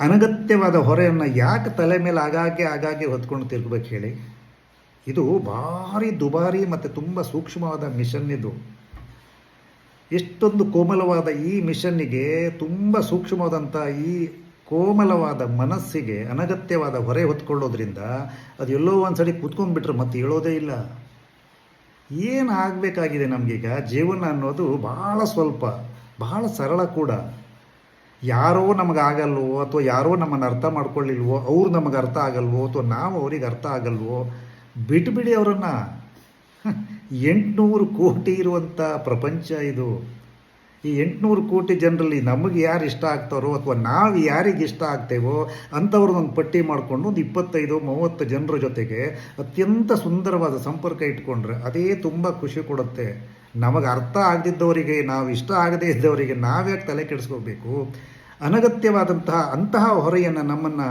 ಅನಗತ್ಯವಾದ ಹೊರೆಯನ್ನು ಯಾಕೆ ತಲೆ ಮೇಲೆ ಆಗಾಗ್ಗೆ ಆಗಾಗ್ಗೆ ಹೊತ್ಕೊಂಡು ತಿರುಗಬೇಕು ಹೇಳಿ? ಇದು ಭಾರಿ ದುಬಾರಿ ಮತ್ತು ತುಂಬ ಸೂಕ್ಷ್ಮವಾದ ಮಿಷನ್ ಇದು. ಎಷ್ಟೊಂದು ಕೋಮಲವಾದ ಈ ಮಿಷನ್ನಿಗೆ ತುಂಬ ಸೂಕ್ಷ್ಮವಾದಂಥ ಈ ಕೋಮಲವಾದ ಮನಸ್ಸಿಗೆ ಅನಗತ್ಯವಾದ ಹೊರೆ ಹೊತ್ಕೊಳ್ಳೋದ್ರಿಂದ ಅದು ಎಲ್ಲೋ ಒಂದು ಸರಿ ಕೂತ್ಕೊಂಡ್ಬಿಟ್ರೆ ಮತ್ತೆ ಹೇಳೋದೇ ಇಲ್ಲ. ಏನಾಗಬೇಕಾಗಿದೆ ನಮಗೀಗ? ಜೀವನ ಅನ್ನೋದು ಭಾಳ ಸ್ವಲ್ಪ, ಬಹಳ ಸರಳ ಕೂಡ. ಯಾರೋ ನಮಗೆ ಆಗಲ್ವೋ ಅಥವಾ ಯಾರೋ ನಮ್ಮನ್ನು ಅರ್ಥ ಮಾಡ್ಕೊಳ್ಳಿಲ್ವೋ, ಅವ್ರು ನಮಗೆ ಅರ್ಥ ಆಗಲ್ವೋ, ಅಥವಾ ನಾವು ಅವ್ರಿಗೆ ಅರ್ಥ ಆಗಲ್ವೋ, ಬಿಟ್ಬಿಡಿ ಅವರನ್ನು. ಎಂಟುನೂರು ಕೋಟಿ ಇರುವಂಥ ಪ್ರಪಂಚ ಇದು. ಈ ಎಂಟುನೂರು ಕೋಟಿ ಜನರಲ್ಲಿ ನಮಗೆ ಯಾರು ಇಷ್ಟ ಆಗ್ತಾರೋ ಅಥವಾ ನಾವು ಯಾರಿಗೆ ಇಷ್ಟ ಆಗ್ತೇವೋ ಅಂಥವ್ರನ್ನೊಂದು ಪಟ್ಟಿ ಮಾಡಿಕೊಂಡು ಒಂದು ಇಪ್ಪತ್ತೈದು, ಮೂವತ್ತು ಜನರ ಜೊತೆಗೆ ಅತ್ಯಂತ ಸುಂದರವಾದ ಸಂಪರ್ಕ ಇಟ್ಕೊಂಡ್ರೆ ಅದೇ ತುಂಬ ಖುಷಿ ಕೊಡುತ್ತೆ. ನಮಗೆ ಅರ್ಥ ಆಗದಿದ್ದವರಿಗೆ, ನಾವು ಇಷ್ಟ ಆಗದೇ ಇದ್ದವರಿಗೆ ನಾವ್ಯಾಕೆ ತಲೆ ಕೆಡಿಸ್ಕೋಬೇಕು? ಅನಗತ್ಯವಾದಂತಹ ಅಂತಹ ಹೊರೆಯನ್ನು ನಮ್ಮನ್ನು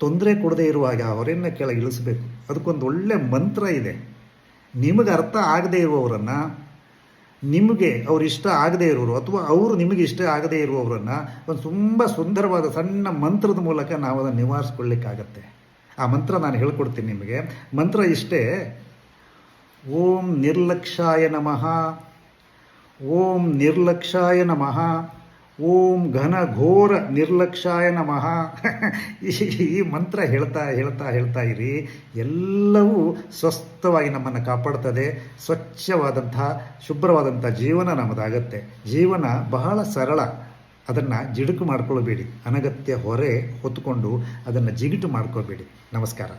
ತೊಂದರೆ ಕೊಡದೇ ಇರುವಾಗ ಆ ಹೊರೆಯನ್ನು ಕೆಳಗೆ ಇಳಿಸ್ಬೇಕು. ಅದಕ್ಕೊಂದು ಒಳ್ಳೆ ಮಂತ್ರ ಇದೆ. ನಿಮಗೆ ಅರ್ಥ ಆಗದೇ ಇರುವವರನ್ನು ನಿಮಗೆ ಅವ್ರು ಇಷ್ಟ ಆಗದೇ ಇರೋರು ಅಥವಾ ಅವರು ನಿಮಗೆ ಇಷ್ಟ ಆಗದೇ ಇರುವವರನ್ನು ಒಂದು ತುಂಬ ಸುಂದರವಾದ ಸಣ್ಣ ಮಂತ್ರದ ಮೂಲಕ ನಾವು ಅದನ್ನು ನಿವಾರಿಸ್ಕೊಳ್ಳಿಕ್ಕಾಗತ್ತೆ. ಆ ಮಂತ್ರ ನಾನು ಹೇಳ್ಕೊಡ್ತೀನಿ ನಿಮಗೆ. ಮಂತ್ರ ಇಷ್ಟೇ, ಓಂ ನಿರ್ಲಕ್ಷಾಯ ನಮಃ, ಓಂ ನಿರ್ಲಕ್ಷಾಯ ನಮಃ. ಓಂ ಘನ ಘೋರ ನಿರ್ಲಕ್ಷಾಯ ನಮಃ. ಈ ಮಂತ್ರ ಹೇಳ್ತಾ ಹೇಳ್ತಾ ಹೇಳ್ತಾ ಇರಿ, ಎಲ್ಲವೂ ಸ್ವಸ್ಥವಾಗಿ ನಮ್ಮನ್ನು ಕಾಪಾಡ್ತದೆ. ಸ್ವಚ್ಛವಾದಂಥ, ಶುಭ್ರವಾದಂಥ ಜೀವನ ನಮ್ಮದಾಗತ್ತೆ ಜೀವನ ಬಹಳ ಸರಳ. ಅದನ್ನು ಜಿಡುಕು ಮಾಡ್ಕೊಳ್ಬೇಡಿ. ಅನಗತ್ಯ ಹೊರೆ ಹೊತ್ತುಕೊಂಡು ಅದನ್ನು ಜಿಗಿಟು ಮಾಡ್ಕೋಬೇಡಿ ನಮಸ್ಕಾರ.